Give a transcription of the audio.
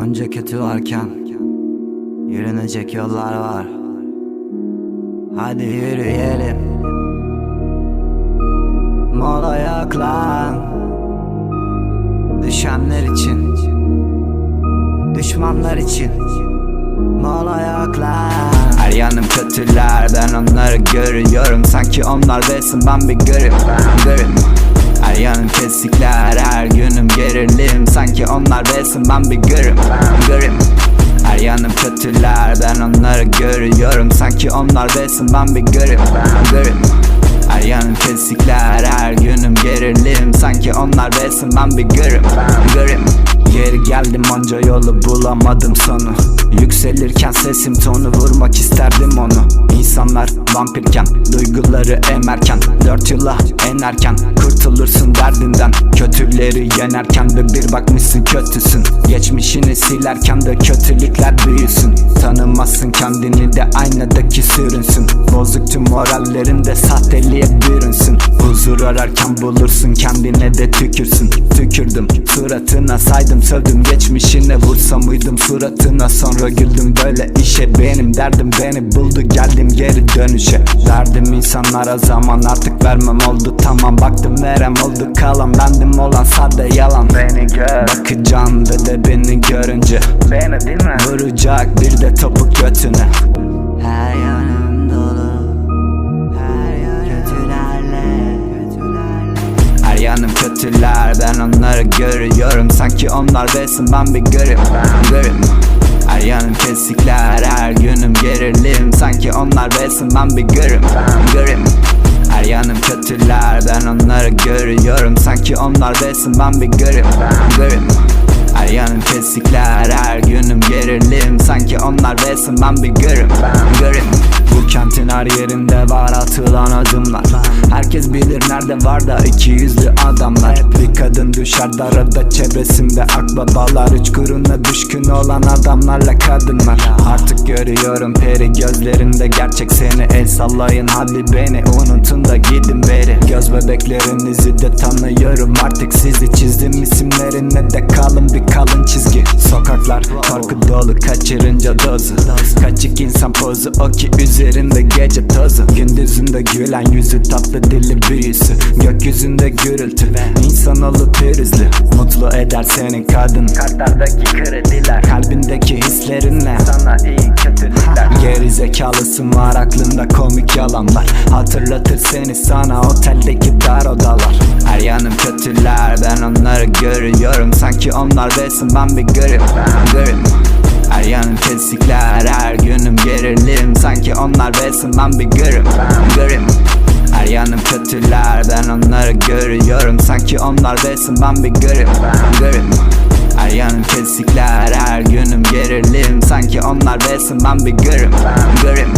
Onca kötü varken Yürünecek yollar var. Hadi yürüyelim. Mola yok Düşenler için. Düşmanlar için. Mola yok Her yanım kötüler ben onları görüyorum. Sanki onlar besin ben bir görüm Görüm. Her yanım kesikler her günüm Sanki onlar besin ben bir görüm Görüm. Her yanım kötüler ben onları görüyorum. Sanki onlar besin ben bir görüm Görüm. Her yanım kesikler her günüm gerilim. Sanki onlar besin ben bir görüm Görüm. Geri geldim onca yolu bulamadım sonu. Yükselirken sesim tonu vurmak isterdim onu. İnsanlar vampirken duyguları emerken Dört yıla enerken kurtulursun derdinden. Kötüleri yenerken de bir bakmışsın kötüsün. Geçmişini silerken de kötülükler büyüsün. Tanımazsın kendini de aynadaki sürünsün. Bozuk tüm morallerin de sahteliğe bürünsün Huzur ararken bulursun kendine de tükürsün. Tükürdüm suratına saydım sövdüm geçmişine vursam uyudum suratına Sonra güldüm böyle işe benim derdim beni buldu geldim geri dönüşe. Verdim insanlara zaman artık vermem oldu. Tamam Baktım verem oldu kalan bendim olan sade yalan. Beni gör. Bakacağım ve de beni görünce. Beni değil mi? Vuracak bir de topuk götüne. Her yanım kötüler ben onları görüyorum. Sanki onlar besin ben bir görüm Görüm her yanım kesikler her günüm gerilim. Sanki onlar besin ben bir görüm Görüm her yanım kötüler ben onları görüyorum. Sanki onlar besin ben bir görüm Görüm her yanım kesikler her günüm gerilim. Sanki onlar besin ben bir görüm Görüm bu kentin her yerinde var atılan adımlar. Herkes bilir nerede var da iki yüzlü adamlar Bir kadın düşer darada çevresinde akbabalar Üç kuruna düşkün olan adamlarla kadınlar Artık görüyorum peri gözlerinde gerçek seni. El sallayın hadi beni unutun da gidin beri. Göz bebeklerinizi de tanıyorum artık sizi. Çizdim isimlerine de kalın bir kalın çizgi dolu kaçırınca dozu. Kaçık insan pozu o ki üzerinde gece tozu. Gündüzünde gülen yüzü tatlı dili büyüsü. Gökyüzünde gürültü İnsanoğlu pürüzlü. Mutlu eder seni kadın. Kartlardaki krediler. Kalbindeki hislerinle. Sana iyi kötülükler. Geri zekalısın var aklında komik yalanlar. Hatırlatır seni sana oteldeki dar odalar. Her yanım kötüler ben onları görüyorum. Sanki onlar besin ben bir görüm Görüm her yanım kesikler her günüm gerilim. Sanki onlar besin ben bir görüm Görüm. Her yanım kötüler ben onları görüyorum. Sanki onlar besin ben bir görüm Görüm. Her yanım kesikler her günüm gerilim. Sanki onlar besin ben bir görüm Görüm